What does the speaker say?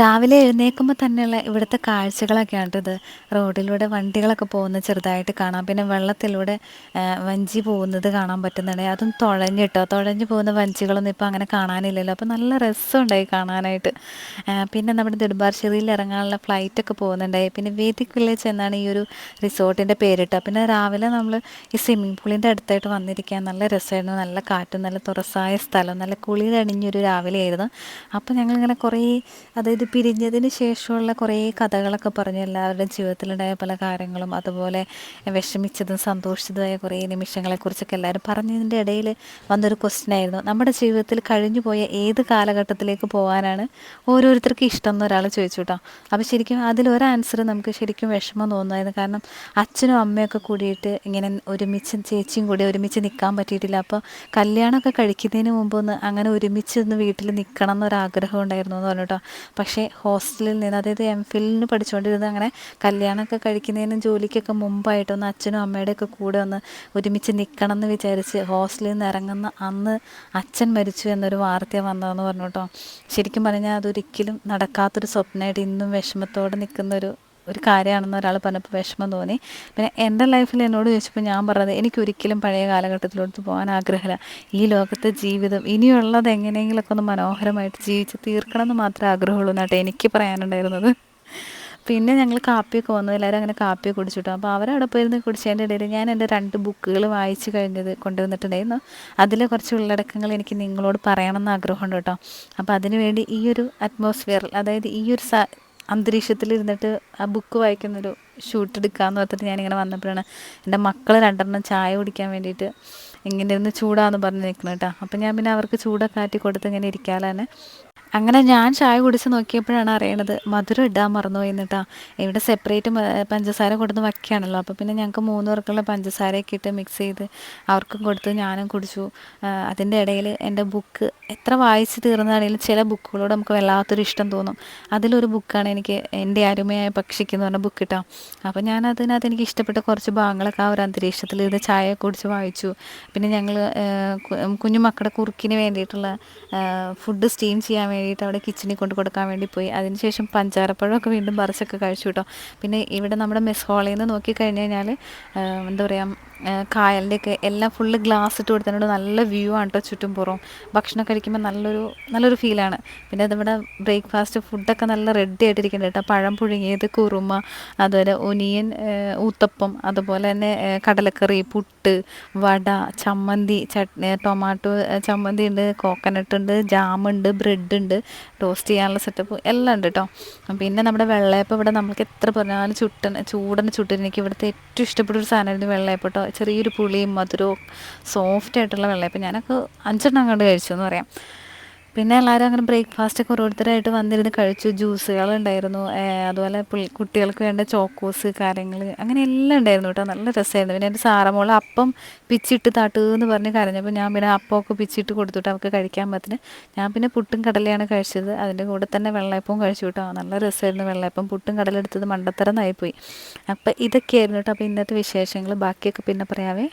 രാവിലെ എഴുന്നേൽക്കുമ്പോൾ തന്നെയുള്ള ഇവിടുത്തെ കാഴ്ചകളൊക്കെയാണ് ഇത് റോഡിലൂടെ വണ്ടികളൊക്കെ പോകുന്നത് ചെറുതായിട്ട് കാണാം. പിന്നെ വെള്ളത്തിലൂടെ വഞ്ചി പോകുന്നത് കാണാൻ പറ്റുന്നുണ്ട്. അതും തുഴഞ്ഞിട്ടോ തുഴഞ്ഞു പോകുന്ന വഞ്ചികളൊന്നും ഇപ്പോൾ അങ്ങനെ കാണാനില്ലല്ലോ. അപ്പോൾ നല്ല രസമുണ്ടായി കാണാനായിട്ട്. പിന്നെ നമ്മുടെ നെടുമ്പാശ്ശേരിയിൽ ഇറങ്ങാനുള്ള ഫ്ലൈറ്റൊക്കെ പോകുന്നുണ്ടായി പിന്നെ വേദിക് വില്ലേജ് എന്നാണ് ഈ ഒരു റിസോർട്ടിന്റെ പേരിട്ട് പിന്നെ രാവിലെ നമ്മൾ ഈ സ്വിമ്മിംഗ് പൂളിന്റെ അടുത്തായിട്ട് വന്നിരിക്കാൻ നല്ല രസമായിരുന്നു. നല്ല കാറ്റും നല്ല തുറസായ സ്ഥലം നല്ല കുളിയിലണിഞ്ഞൊരു രാവിലെ ആയിരുന്നു അപ്പോൾ ഞങ്ങളിങ്ങനെ കുറേ അതായത് പിരിഞ്ഞതിന് ശേഷമുള്ള കുറേ കഥകളൊക്കെ പറഞ്ഞു എല്ലാവരുടെയും ജീവിതത്തിലുണ്ടായ പല കാര്യങ്ങളും അതുപോലെ വിഷമിച്ചതും സന്തോഷിച്ചതുമായ കുറേ നിമിഷങ്ങളെക്കുറിച്ചൊക്കെ എല്ലാവരും പറഞ്ഞതിന്റെ ഇടയിൽ വന്നൊരു ക്വസ്റ്റ്യൻ ആയിരുന്നു. നമ്മുടെ ജീവിതത്തിൽ കഴിഞ്ഞു പോയ ഏത് കാലഘട്ടത്തിലേക്ക് പോകാനാണ് ഓരോരുത്തർക്കും ഇഷ്ടം എന്ന് ഒരാൾ ചോദിച്ചു കേട്ടോ. അപ്പോൾ ശരിക്കും അതിലൊരു ആൻസർ നമുക്ക് ശരിക്കും വിഷമം തോന്നുമായിരുന്നു. കാരണം അച്ഛനും അമ്മയൊക്കെ കൂടിയിട്ട് ഇങ്ങനെ ഒരുമിച്ച് ചേച്ചിയും കൂടി ഒരുമിച്ച് നിൽക്കാൻ പറ്റിയിട്ടില്ല. അപ്പോൾ കല്യാണമൊക്കെ കഴിക്കുന്നതിന് മുമ്പ് ഒന്ന് അങ്ങനെ ഒരുമിച്ച് ഒന്ന് വീട്ടിൽ നിൽക്കണം എന്നൊരാഗ്രഹം ഉണ്ടായിരുന്നു എന്ന് പറഞ്ഞു കേട്ടോ. പക്ഷേ ഹോസ്റ്റലിൽ നിന്ന് അതായത് എം ഫിലിന് പഠിച്ചുകൊണ്ടിരുന്നത് അങ്ങനെ കല്യാണമൊക്കെ കഴിക്കുന്നതിനും ജോലിക്കൊക്കെ മുമ്പായിട്ടൊന്ന് അച്ഛനും അമ്മയുടെയൊക്കെ കൂടെ ഒന്ന് ഒരുമിച്ച് നിൽക്കണം എന്ന് വിചാരിച്ച് ഹോസ്റ്റലിൽ നിന്ന് ഇറങ്ങുന്ന അന്ന് അച്ഛൻ മരിച്ചു എന്നൊരു വാർത്ത വന്നതെന്ന് പറഞ്ഞു കേട്ടോ. ശരിക്കും പറഞ്ഞാൽ അതൊരിക്കലും നടക്കാത്തൊരു സ്വപ്നമായിട്ട് ഇന്നും വിഷമത്തോടെ നിൽക്കുന്നൊരു ഒരു കാര്യമാണെന്ന് ഒരാൾ പറഞ്ഞപ്പോൾ വിഷമം തോന്നി. പിന്നെ എന്റെ ലൈഫിൽ എന്നോട് ചോദിച്ചപ്പോൾ ഞാൻ പറഞ്ഞത് എനിക്കൊരിക്കലും പഴയ കാലഘട്ടത്തിലോട്ട് പോകാൻ ആഗ്രഹമില്ല. ഈ ലോകത്തെ ജീവിതം ഇനിയുള്ളത് എങ്ങനെയെങ്കിലുമൊക്കെ ഒന്ന് മനോഹരമായിട്ട് ജീവിച്ച് തീർക്കണം എന്ന് മാത്രമേ ആഗ്രഹമുള്ളൂ എന്നാട്ടെ എനിക്ക് പറയാനുണ്ടായിരുന്നത്. പിന്നെ ഞങ്ങൾ കാപ്പിയൊക്കെ വന്നു. എല്ലാവരും അങ്ങനെ കാപ്പി കുടിച്ചിട്ടു. അപ്പോൾ അവരവിടെ പോയിരുന്ന് കുടിച്ചതിന്റെ ഇടയിൽ ഞാൻ എന്റെ രണ്ട് ബുക്കുകൾ വായിച്ചു കഴിഞ്ഞത് കൊണ്ടുവന്നിട്ടുണ്ടായിരുന്നു. അതിലെ കുറച്ച് ഉള്ളടക്കങ്ങൾ എനിക്ക് നിങ്ങളോട് പറയണമെന്ന് ആഗ്രഹമുണ്ട് കേട്ടോ. അപ്പോൾ അതിനുവേണ്ടി ഈ ഒരു അറ്റ്മോസ്ഫിയറിൽ അതായത് ഈ ഒരു അന്തരീക്ഷത്തിലിരുന്നിട്ട് ആ ബുക്ക് വായിക്കുന്നൊരു ഷൂട്ട് എടുക്കാമെന്ന് പറഞ്ഞിട്ട് ഞാനിങ്ങനെ വന്നപ്പോഴാണ് എന്റെ മക്കൾ രണ്ടെണ്ണം ചായ കുടിക്കാൻ വേണ്ടിയിട്ട് ഇങ്ങനെ ഇരുന്ന് ചൂടാന്ന് പറഞ്ഞ് നിൽക്കണം കേട്ടോ. അപ്പം ഞാൻ പിന്നെ അവർക്ക് ചൂടൊക്കെ ആറ്റി കൊടുത്ത് ഇങ്ങനെ ഇരിക്കാലാണ്. അങ്ങനെ ഞാൻ ചായ കുടിച്ച് നോക്കിയപ്പോഴാണ് അറിയണത് മധുരം ഇടാൻ മറന്നുപോയി എന്നിട്ടാ. ഇവിടെ സെപ്പറേറ്റ് പഞ്ചസാര കൊടുത്ത് വയ്ക്കുകയാണല്ലോ. അപ്പോൾ പിന്നെ ഞങ്ങൾക്ക് മൂന്ന് പേർക്കുള്ള പഞ്ചസാരയൊക്കെ ഇട്ട് മിക്സ് ചെയ്ത് അവർക്കും കൊടുത്ത് ഞാനും കുടിച്ചു. അതിന്റെ ഇടയിൽ എന്റെ ബുക്ക് എത്ര വായിച്ച് തീർന്നതാണെങ്കിലും ചില ബുക്കുകളോട് നമുക്ക് വല്ലാത്തൊരു ഇഷ്ടം തോന്നും. അതിലൊരു ബുക്കാണ് എനിക്ക് എന്റെ അരുമയായ പക്ഷിക്ക് എന്ന് പറഞ്ഞ ബുക്ക് കിട്ടാം അപ്പോൾ ഞാൻ അതിനകത്ത് എനിക്ക് ഇഷ്ടപ്പെട്ട കുറച്ച് ഭാഗങ്ങളൊക്കെ ആ ഒരു അന്തരീക്ഷത്തിൽ ഇത് ചായ കുടിച്ച് വായിച്ചു. പിന്നെ ഞങ്ങൾ കുഞ്ഞുമക്കളുടെ കുറുക്കിന് വേണ്ടിയിട്ടുള്ള ഫുഡ് സ്റ്റീം ചെയ്യാൻ വേണ്ടി വേണ്ടിയിട്ട് അവിടെ കിച്ചണിൽ കൊണ്ട് കൊടുക്കാൻ വേണ്ടി പോയി. അതിനുശേഷം പഞ്ചാരപ്പഴമൊക്കെ വീണ്ടും പറിച്ചൊക്കെ കഴിച്ചു കേട്ടോ. പിന്നെ ഇവിടെ നമ്മുടെ മെസ് ഹോളിൽ നിന്ന് നോക്കിക്കഴിഞ്ഞ് കഴിഞ്ഞാൽ എന്താ പറയുക കായലിന്റെയൊക്കെ എല്ലാം ഫുള്ള് ഗ്ലാസ് ഇട്ട് കൊടുത്തിട്ടുണ്ട്. നല്ല വ്യൂ ആണ് കേട്ടോ ചുറ്റും പുറം ഭക്ഷണം കഴിക്കുമ്പോൾ നല്ലൊരു നല്ലൊരു ഫീലാണ് പിന്നെ അതിവിടെ ബ്രേക്ക്ഫാസ്റ്റ് ഫുഡൊക്കെ നല്ല റെഡി ആയിട്ടിരിക്കുന്നുണ്ട് കേട്ടോ. പഴം പുഴുങ്ങിയത് കുറുമ അതുപോലെ ഒനിയൻ ഊത്തപ്പം അതുപോലെ തന്നെ കടലക്കറി പുട്ട് വട ചമ്മന്തി ചട്നി ടൊമാറ്റോ ചമ്മന്തി ഉണ്ട് കോക്കനട്ട് ഉണ്ട് ജാമുണ്ട് ബ്രെഡ് ഉണ്ട്. ടോസ്റ്റ് ചെയ്യാനുള്ള സെറ്റപ്പ് എല്ലാം ഉണ്ട് കേട്ടോ പിന്നെ നമ്മുടെ വെള്ളയപ്പം ഇവിടെ നമുക്ക് എത്ര പറഞ്ഞാലും ചുട്ടൻ ചൂടന് ചുട്ടൻ എനിക്ക് ഇവിടുത്തെ ഏറ്റവും ഇഷ്ടപ്പെട്ട ഒരു സാധനമായിരുന്നു വെള്ളയപ്പം കേട്ടോ ചെറിയൊരു പുളിയും മധുരവും സോഫ്റ്റ് ആയിട്ടുള്ള വെള്ളയപ്പം. ഞാനൊക്കെ അഞ്ചെണ്ണം കണ്ട് കഴിച്ചു എന്ന് പറയാം. പിന്നെ എല്ലാവരും അങ്ങനെ ബ്രേക്ക്ഫാസ്റ്റ് ഒക്കെ ഓരോരുത്തരായിട്ട് വന്നിരുന്ന് കഴിച്ചു. ജ്യൂസുകൾ ഉണ്ടായിരുന്നു അതുപോലെ കുട്ടികൾക്ക് വേണ്ട ചോക്കോസ് കാര്യങ്ങൾ അങ്ങനെ എല്ലാം ഉണ്ടായിരുന്നു കേട്ടോ. നല്ല രസമായിരുന്നു. പിന്നെ എന്റെ സാറമോൾ അപ്പം പിച്ചിട്ട് തട്ടുകയെന്ന് പറഞ്ഞ് കരഞ്ഞപ്പോൾ ഞാൻ പിന്നെ അപ്പമൊക്കെ പിച്ചിട്ട് കൊടുത്തിട്ട് അവർക്ക് കഴിക്കാൻ പറ്റുന്നത് ഞാൻ പിന്നെ പുട്ടും കടലയാണ് കഴിച്ചത്. അതിന്റെ കൂടെ തന്നെ വെള്ളയപ്പവും കഴിച്ചു കേട്ടോ. നല്ല രസമായിരുന്നു വെള്ളയപ്പം. പുട്ടും കടലെടുത്തത് മണ്ടത്തരം നായിപ്പോയി അപ്പോൾ ഇതൊക്കെയായിരുന്നു കേട്ടോ. അപ്പോൾ ഇന്നത്തെ വിശേഷങ്ങൾ. ബാക്കിയൊക്കെ പിന്നെ പറയാവേ.